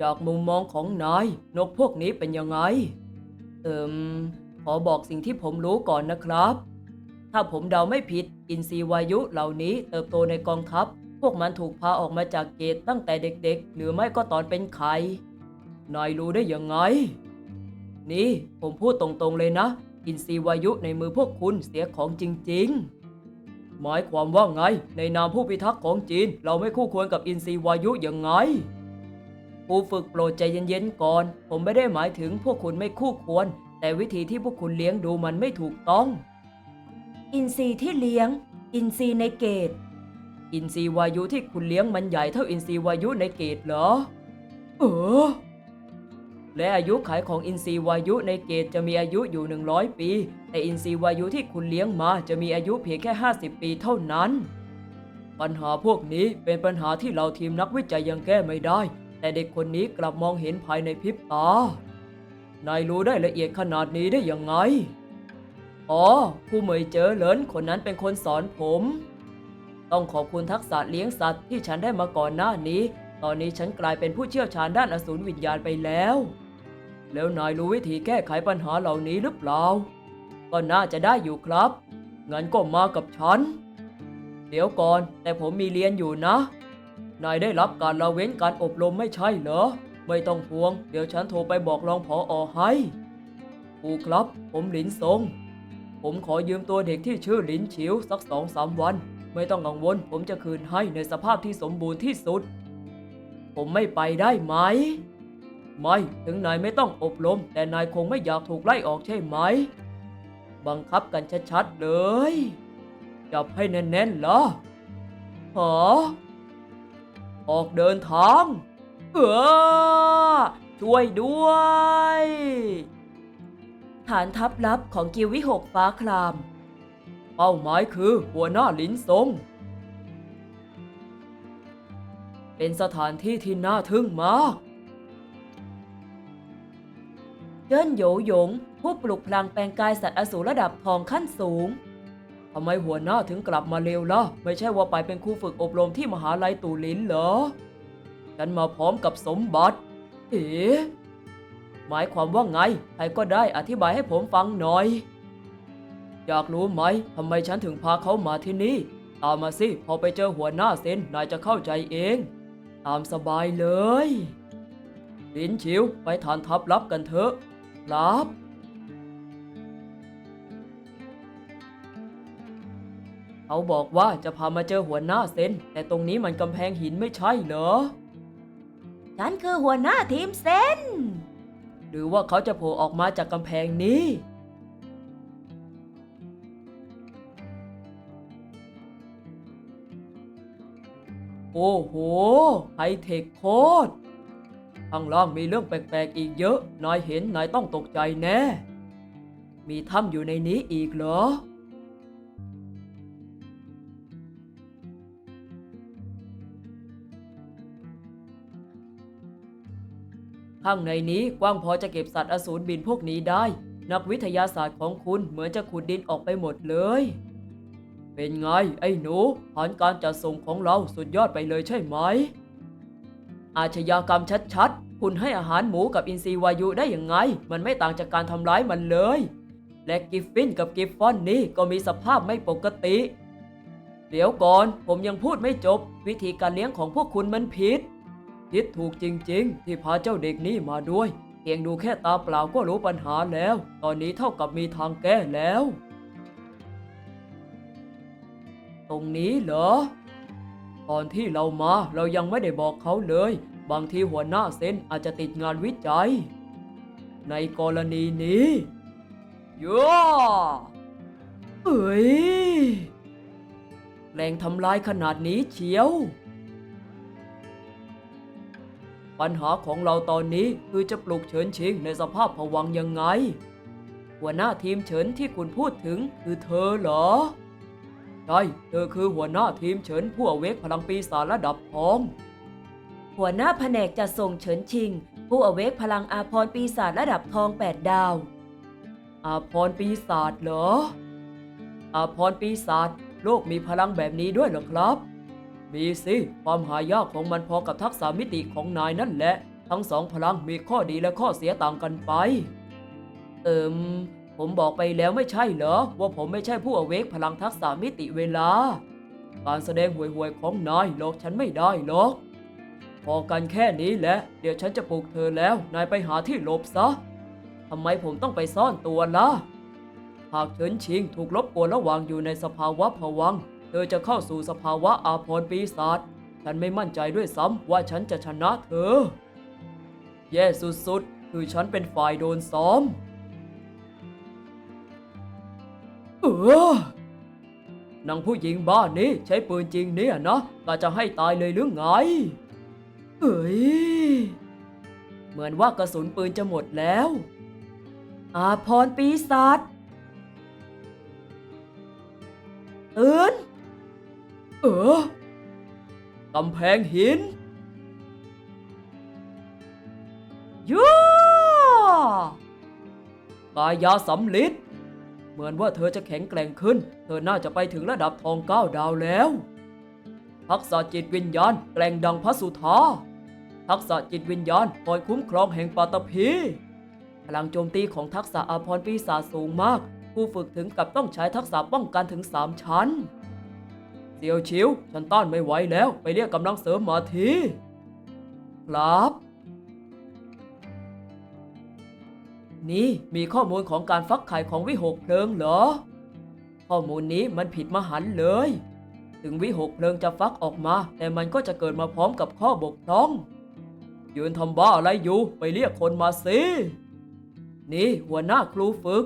จากมุมมองของนาย นกพวกนี้เป็นยังไง เอิมขอบอกสิ่งที่ผมรู้ก่อนนะครับ ถ้าผมเดาไม่ผิด อินทรีวายุเหล่านี้เติบโตในกองทัพ พวกมันถูกพาออกมาจากเกตตั้งแต่เด็กๆ หรือไม่ก็ตอนเป็นไข่นายรู้ได้ยังไง นี่ผมพูดตรงๆเลยนะ อินทรีวายุในมือพวกคุณเสียของจริง ๆหมายความว่าไง ในนามผู้พิทักษ์ของจีน เราไม่คู่ควรกับอินทรีวายุยังไง ผู้ฝึกโปรดใจเย็นๆก่อน ผมไม่ได้หมายถึงพวกคุณไม่คู่ควร แต่วิธีที่พวกคุณเลี้ยงดูมันไม่ถูกต้อง อินทรีย์ที่เลี้ยง อินทรีย์ในเกต อินทรีย์วายุที่คุณเลี้ยงมันใหญ่เท่าอินทรีย์วายุในเกตเหรอ เออ และอายุขัยของอินทรีย์วายุในเกตจะมีอายุอยู่ 100 ปี แต่อินทรีย์วายุที่คุณเลี้ยงมาจะมีอายุเพียงแค่ 50 ปีเท่านั้น ปัญหาพวกนี้เป็นปัญหาที่เราทีมนักวิจัยยังแก้ไม่ได้ แต่เด็กคนนี้กลับมองเห็นภายในพริบตา นายรู้ได้ละเอียดขนาดนี้ได้ยังไง อ๋อผู้เหมยเจอเหลินคนนั้นเป็นคนสอนผม ต้องขอบคุณทักษะเลี้ยงสัตว์ที่ฉันได้มาก่อนหน้านี้ ตอนนี้ฉันกลายเป็นผู้เชี่ยวชาญด้านอสูรวิญญาณไปแล้ว แล้วนายรู้วิธีแก้ไขปัญหาเหล่านี้หรือเปล่า ก็น่าจะได้อยู่ครับ งั้นก็มากับฉัน เดี๋ยวก่อน แต่ผมมีเรียนอยู่นะ นายได้รับการละเว้นการอบรมไม่ใช่เหรอ ไม่ต้องห่วง เดี๋ยวฉันโทรไปบอกรองผออให้ครูครับ ผมหลินซง ผมขอยืมตัวเด็กที่ชื่อหลินฉิวสักสองสามวัน ไม่ต้องกังวล ผมจะคืนให้ในสภาพที่สมบูรณ์ที่สุด ผมไม่ไปได้ไหม ไม่ ถึงนายไม่ต้องอบรม แต่นายคงไม่อยากถูกไล่ออกใช่ไหม บังคับกันชัดๆเลย จับให้แน่นๆเหรอหอ ออกเดินทางเออช่วยด้วย ฐานทัพลับของกิววิหกฟ้าคราม เป้าหมายคือหัวหน้าลินซง เป็นสถานที่ที่น่าทึ่งมากเจิ้นโหยหยง ผู้ปลุกพลังแปลงกายสัตว์อสูรระดับทองขั้นสูง ทำไมหัวหน้าถึงกลับมาเร็วล่ะ ไม่ใช่ว่าไปเป็นครูฝึกอบรมที่มหาลัยตูลินเหรอ ฉันมาพร้อมกับสมบัติ เอ๋หมายความว่าไง ใครก็ได้อธิบายให้ผมฟังหน่อย อยากรู้ไหมทำไมฉันถึงพาเขามาที่นี่ ตามมาสิ พอไปเจอหัวหน้าเซนนายจะเข้าใจเอง ตามสบายเลยลินชิวไปฐานทัพลับกันเถอะลับ เขาบอกว่าจะพามาเจอหัวหน้าเซน แต่ตรงนี้มันกำแพงหินไม่ใช่เหรอ ฉันคือหัวหน้าทีมเซน หรือว่าเขาจะโผล่ออกมาจากกำแพงนี้ โอ้โห ไฮเทคโคตรข้างล่างมีเรื่องแปลกๆอีกเยอะ นายเห็นนายต้องตกใจแน่ มีถ้ำอยู่ในนี้อีกเหรอ ข้างในนี้กว้างพอจะเก็บสัตว์อสูรบินพวกนี้ได้ นักวิทยาศาสตร์ของคุณเหมือนจะขุดดินออกไปหมดเลย เป็นไงไอ้หนูผ่านการจัดส่งของเราสุดยอดไปเลยใช่ไหม อาชญากรรมชัดๆ คุณให้อาหารหมูกับอินทรีวายุได้ยังไง มันไม่ต่างจากการทำร้ายมันเลย และกิฟฟินกับกิฟฟอนนี่ก็มีสภาพไม่ปกติ เดี๋ยวก่อนผมยังพูดไม่จบ วิธีการเลี้ยงของพวกคุณมันผิด คิดถูกจริง ๆ ที่พาเจ้าเด็กนี่มาด้วย เพียงดูแค่ตาเปล่าก็รู้ปัญหาแล้ว ตอนนี้เท่ากับมีทางแก้แล้ว ตรงนี้เหรอ ตอนที่เรามาเรายังไม่ได้บอกเขาเลย บางทีหัวหน้าเซนอาจจะติดงานวิจัย ในกรณีนี้ย่าเอ้ยแรงทำลายขนาดนี้เชียว ปัญหาของเราตอนนี้คือจะปลุกเฉินชิงในสภาพผวังค์ยังไง หัวหน้าทีมเฉินที่คุณพูดถึงคือเธอเหรอ ใช่ เธอคือหัวหน้าทีมเฉินผู้อเวกพลังปีศาจระดับทอง หัวหน้าแผนกจะส่งเฉินชิง ผู้อเวกพลังอาพรปีศาจระดับทองแปดดาว อาพรปีศาจเหรอ อาพรปีศาจโลกมีพลังแบบนี้ด้วยเหรอครับ มีสิ ความหายากของมันพอกับทักษะมิติของนายนั่นแหละ ทั้งสองพลังมีข้อดีและข้อเสียต่างกันไป เอิมผมบอกไปแล้วไม่ใช่เหรอ ว่าผมไม่ใช่ผู้อเวกพลังทักษะมิติเวลา การแสดงห่วยๆของนายหลอกฉันไม่ได้หรอก พอกันแค่นี้แหละ เดี๋ยวฉันจะปลุกเธอแล้ว นายไปหาที่หลบซะทำไมผมต้องไปซ่อนตัวล่ะ หากเฉินชิงถูกลบกวนระหว่างอยู่ในสภาวะผวัง เธอจะเข้าสู่สภาวะอาพรปีศาจ ฉันไม่มั่นใจด้วยซ้ำว่าฉันจะชนะเธอ แย่สุดๆ คือฉันเป็นฝ่ายโดนซ้อม เออนางผู้หญิงบ้านนี้ใช้ปืนจริงเนี่ยนะก็จะให้ตายเลยหรือไง เอ้ย เหมือนว่ากระสุนปืนจะหมดแล้ว อาพรปีศาจตื่น เออกำแพงหินย่กายาสำลิดเหมือนว่าเธอจะแข็งแกร่งขึ้น เธอน่าจะไปถึงระดับทองเก้าดาวแล้วทักษะจิตวิญญาณแกร่งดังพระสุธาทักษะจิตวิญญาณคอยคุ้มครองแห่งปาตภีพลังโจมตีของทักษะอาพรปีศาจสูงมาก ผู้ฝึกถึงกับต้องใช้ทักษะป้องกันถึงสามชั้น เซียวชิว ฉันต้านไม่ไหวแล้ว ไปเรียกกำลังเสริมมาทีครับ นี่มีข้อมูลของการฟักไข่ของวิหกเพลิงเหรอ ข้อมูลนี้มันผิดมหันเลย ถึงวิหกเพลิงจะฟักออกมา แต่มันก็จะเกิดมาพร้อมกับข้อบกพร่อง ยืนทำบ้าอะไรอยู่ ไปเรียกคนมาสิ นี่หัวหน้าครูฝึก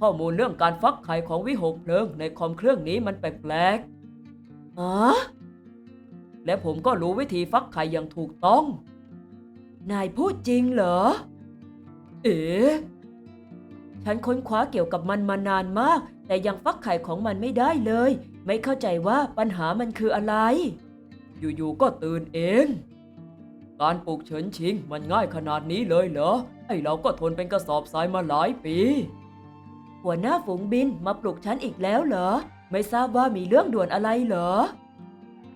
ข้อมูลเรื่องการฟักไข่ของวิหกเพลิงในคอมเครื่องนี้มันแปลกๆ อ๋อและผมก็รู้วิธีฟักไข่อย่างถูกต้อง นายพูดจริงเหรอ เอ๋ฉันค้นคว้าเกี่ยวกับมันมานานมาก แต่ยังฟักไข่ของมันไม่ได้เลย ไม่เข้าใจว่าปัญหามันคืออะไร อยู่ๆก็ตื่นเอง การปลูกเฉินชิงมันง่ายขนาดนี้เลยเหรอ ไอเราก็ทนเป็นกระสอบทรายมาหลายปี หัวหน้าฝูงบินมาปลุกฉันอีกแล้วเหรอ ไม่ทราบว่ามีเรื่องด่วนอะไรเหรอ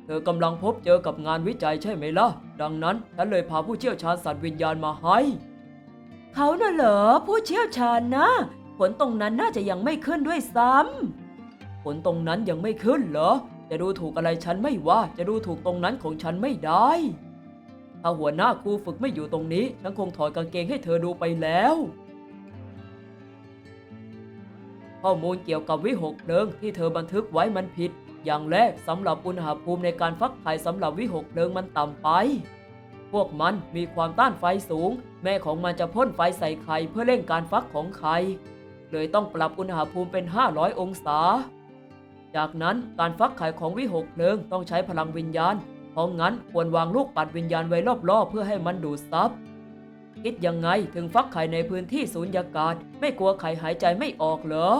เธอกำลังพบเจอกับงานวิจัยใช่ไหมล่ะ ดังนั้นฉันเลยพาผู้เชี่ยวชาญสัตว์วิญญาณมาให้ เขาน่ะเหรอผู้เชี่ยวชาญนะผลตรงนั้นน่าจะยังไม่ขึ้นด้วยซ้ำผลตรงนั้นยังไม่ขึ้นเหรอ จะดูถูกอะไรฉันไม่ว่า จะดูถูกตรงนั้นของฉันไม่ได้ ถ้าหัวหน้าครูฝึกไม่อยู่ตรงนี้ ฉันคงถอดกางเกงให้เธอดูไปแล้ว ข้อมูลเกี่ยวกับวิหกเพลิงที่เธอบันทึกไว้มันผิด อย่างแรกสำหรับอุณหภูมิในการฟักไข่สำหรับวิหกเพลิงมันต่ำไป พวกมันมีความต้านไฟสูง แม่ของมันจะพ่นไฟใส่ไข่เพื่อเร่งการฟักของไข่เลยต้องปรับอุณหภูมิเป็น 500 องศา จากนั้นการฟักไข่ของวิหกเพลิงต้องใช้พลังวิญญาณ เพราะงั้นควรวางลูกปัดวิญญาณไว้รอบๆเพื่อให้มันดูดซับ คิดยังไงถึงฟักไข่ในพื้นที่สูญญากาศ ไม่กลัวไข่หายใจไม่ออกเหรอ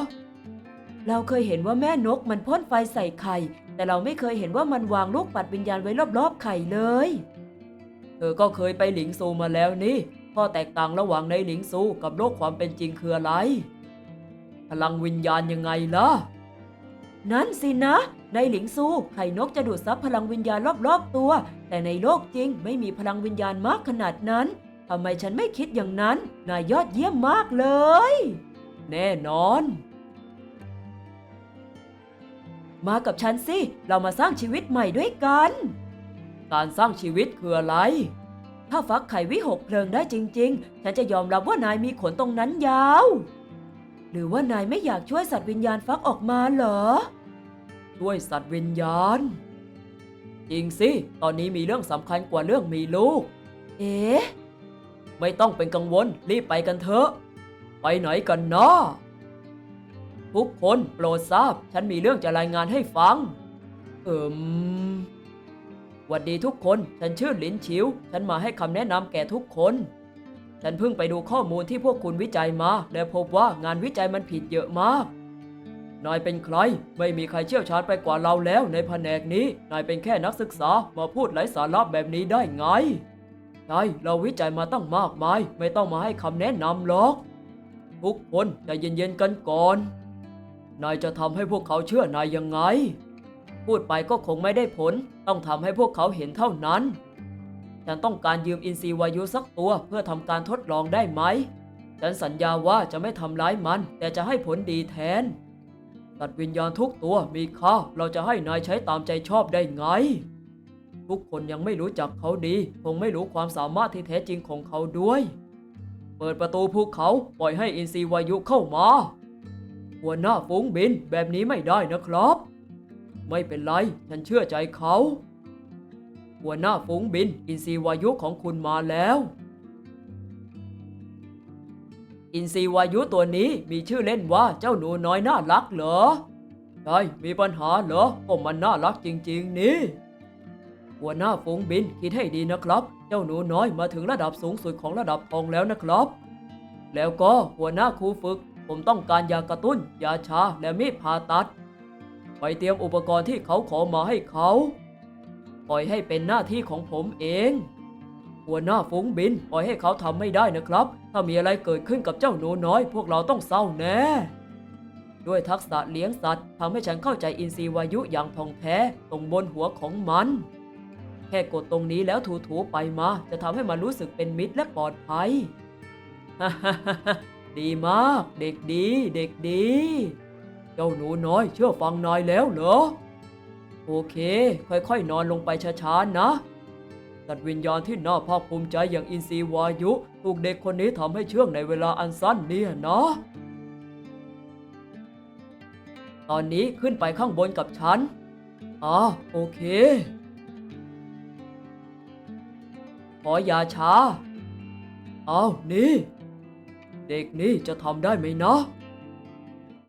เราเคยเห็นว่าแม่นกมันพ่นไฟใส่ไข่ แต่เราไม่เคยเห็นว่ามันวางลูกปัดวิญญาณไว้รอบๆไข่เลย เธอก็เคยไปหลิงซูมาแล้วนี่ข้อแตกต่างระหว่างในหลิงซูกับโลกความเป็นจริงคืออะไร พลังวิญญาณยังไงล่ะ นั่นสินะ ในหลิงซูไข่นกจะดูดซับพลังวิญญาณรอบๆตัว แต่ในโลกจริงไม่มีพลังวิญญาณมากขนาดนั้น ทำไมฉันไม่คิดอย่างนั้น นายยอดเยี่ยมมากเลย แน่นอน มากับฉันสิ เรามาสร้างชีวิตใหม่ด้วยกัน การสร้างชีวิตคืออะไร ถ้าฟักไข่วิหกเพลิงได้จริง ๆ ฉันจะยอมรับว่านายมีขนตรงนั้นยาว หรือว่านายไม่อยากช่วยสัตว์วิญญาณฟักออกมาเหรอ ช่วยสัตว์วิญญาณ จริงสิ ตอนนี้มีเรื่องสำคัญกว่าเรื่องมีลูก เอ๊ะ ไม่ต้องเป็นกังวลรีบไปกันเถอะ ไปไหนกันเนาะทุกคนโปรดทราบ ฉันมีเรื่องจะรายงานให้ฟัง เอิมวัดดีทุกคน ฉันชื่อหลินชิว ฉันมาให้คำแนะนำแก่ทุกคน ฉันเพิ่งไปดูข้อมูลที่พวกคุณวิจัยมา และพบว่างานวิจัยมันผิดเยอะมาก นายเป็นใคร ไม่มีใครเชี่ยวชาญไปกว่าเราแล้วในแผนกนี้ นายเป็นแค่นักศึกษา มาพูดไร้สาระแบบนี้ได้ไง ใช่เราวิจัยมาตั้งมากมาย ไม่ต้องมาให้คำแนะนำหรอก ทุกคนใจเย็นๆกันก่อน นายจะทำให้พวกเขาเชื่อนายยังไง พูดไปก็คงไม่ได้ผล ต้องทำให้พวกเขาเห็นเท่านั้น ฉันต้องการยืมอินทรีย์วายุสักตัวเพื่อทำการทดลองได้ไหม ฉันสัญญาว่าจะไม่ทำร้ายมัน แต่จะให้ผลดีแทนสัตว์วิญญาณทุกตัวมีค่า เราจะให้นายใช้ตามใจชอบได้ไง ทุกคนยังไม่รู้จักเขาดี คงไม่รู้ความสามารถที่แท้จริงของเขาด้วย เปิดประตูภูเขาปล่อยให้อินทรีวายุเข้ามา หัวหน้าฝูงบินแบบนี้ไม่ได้นะครับ ไม่เป็นไร ฉันเชื่อใจเขา หัวหน้าฝูงบิน อินทรีวายุของคุณมาแล้ว อินทรีวายุตัวนี้มีชื่อเล่นว่าเจ้าหนูน้อยน่ารักเหรอ ใช่ มีปัญหาเหรอก็มันน่ารักจริง ๆ นี่ หัวหน้าฝูงบินคิดให้ดีนะครับ เจ้าหนูน้อยมาถึงระดับสูงสุดของระดับทองแล้วนะครับ แล้วก็หัวหน้าครูฝึก ผมต้องการยากระตุ้น ยาชาและมีดผ่าตัด ไปเตรียมอุปกรณ์ที่เขาขอมาให้เขา ปล่อยให้เป็นหน้าที่ของผมเอง หัวหน้าฝูงบินปล่อยให้เขาทำไม่ได้นะครับ ถ้ามีอะไรเกิดขึ้นกับเจ้าหนูน้อย พวกเราต้องเศร้าแน่ด้วยทักษะเลี้ยงสัตว์ทำให้ฉันเข้าใจอินทรีย์วายุอย่างท่องแท้ตรงบนหัวของมัน แค่กดตรงนี้แล้วถูๆไปมา จะทำให้มันรู้สึกเป็นมิตรและปลอดภัย ดีมาก เด็กดี เด็กดี เจ้าหนูน้อยเชื่อฟังนายแล้วเหรอ โอเค ค่อยๆ นอนลงไปช้าๆนะสัตว์วิญญาณที่น่าภาคภูมิใจอย่างอินทรีวายุ ถูกเด็กคนนี้ทำให้เชื่องในเวลาอันสั้นเนี่ยนะ ตอนนี้ขึ้นไปข้างบนกับฉันอ่าโอเค ขออย่าช้า เอานี่ เด็กนี่จะทำได้ไหมนะ